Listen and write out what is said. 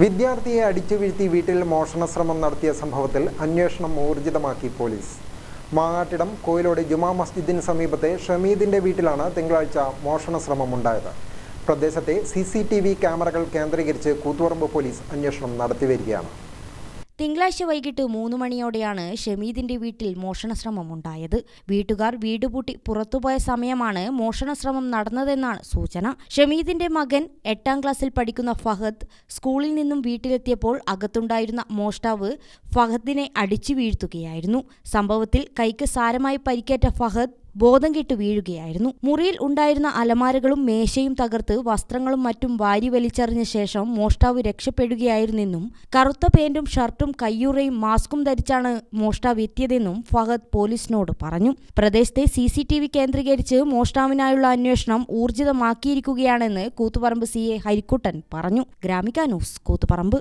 വിദ്യാർത്ഥിയെ അടിച്ചു വീഴ്ത്തി വീട്ടിൽ മോഷണശ്രമം നടത്തിയ സംഭവത്തിൽ അന്വേഷണം ഊർജിതമാക്കി പോലീസ്. മാങ്ങാട്ടിടം കോയിലോട് ജുമാ മസ്ജിദിന് സമീപത്തെ ഷമീദിന്റെ വീട്ടിലാണ് തിങ്കളാഴ്ച മോഷണശ്രമം ഉണ്ടായത്. പ്രദേശത്തെ സി സി ടി വി ക്യാമറകൾ കേന്ദ്രീകരിച്ച് കൂത്തുപറമ്പ് പോലീസ് അന്വേഷണം നടത്തിവരികയാണ് തിങ്കളാഴ്ച വൈകിട്ട് മൂന്ന് മണിയോടെയാണ് ഷമീദിന്റെ വീട്ടിൽ മോഷണശ്രമം ഉണ്ടായത്. വീട്ടുകാർ വീടുപൂട്ടി പുറത്തുപോയ സമയമാണ് മോഷണശ്രമം നടന്നതെന്നാണ് സൂചന. ഷമീദിന്റെ മകൻ എട്ടാം ക്ലാസ്സിൽ പഠിക്കുന്ന ഫഹദ് സ്കൂളിൽ നിന്നും വീട്ടിലെത്തിയപ്പോൾ അകത്തുണ്ടായിരുന്ന മോഷ്ടാവ് ഫഹദിനെ അടിച്ചു വീഴ്ത്തുകയായിരുന്നു. സംഭവത്തിൽ കൈക്ക് സാരമായി പരിക്കേറ്റ ഫഹദ് ബോധം കെട്ട് വീഴുകയായിരുന്നു. മുറിയിൽ ഉണ്ടായിരുന്ന അലമാരകളും മേശയും തകർത്ത് വസ്ത്രങ്ങളും മറ്റും വാരി വലിച്ചെറിഞ്ഞ ശേഷം മോഷ്ടാവ് രക്ഷപ്പെടുകയായിരുന്നെന്നും കറുത്ത പേന്റും ഷർട്ടും കയ്യൂറയും മാസ്കും ധരിച്ചാണ് മോഷ്ടാവ് എത്തിയതെന്നും ഫഹദ് പോലീസിനോട് പറഞ്ഞു. പ്രദേശത്തെ സി സി ടി വി കേന്ദ്രീകരിച്ച് മോഷ്ടാവിനായുള്ള അന്വേഷണം ഊർജിതമാക്കിയിരിക്കുകയാണെന്ന് കൂത്തുപറമ്പ് സി എ ഹരിക്കുട്ടൻ പറഞ്ഞു. ഗ്രാമിക ന്യൂസ് കൂത്തുപറമ്പ്.